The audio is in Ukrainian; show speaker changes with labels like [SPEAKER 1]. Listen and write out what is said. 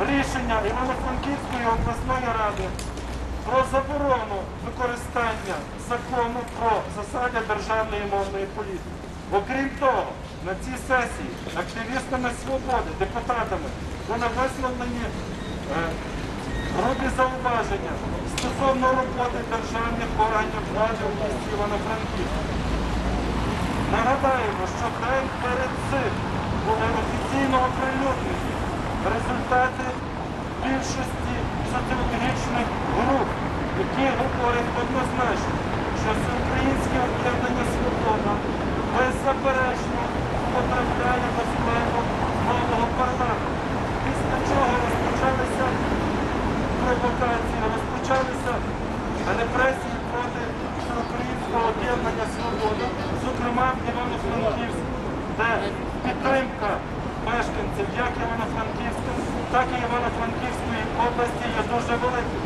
[SPEAKER 1] рішення Івано-Франківської обласної ради про заборону використання закону про засади державної мовної політики. Окрім того, на цій сесії активістами свободи, депутатами були висловлені е, грубі зауваження стосовно роботи державних органів влади у місті Івано-Франківську. Нагадаємо, що день перед цим були офіційно оприлюднені результати більшості соціологічних груп, які говорять однозначно, що всеукраїнське об'єднання свобода беззаперечно потрапляє до складу нового парламенту. Після чого розпочалися провокації, розпочалися репресії проти всеукраїнського об'єднання свобода, зокрема в Івано-Франківську, де підтримка мешканців як Івано-Франківська, так і Івано-Франківської області є дуже велика.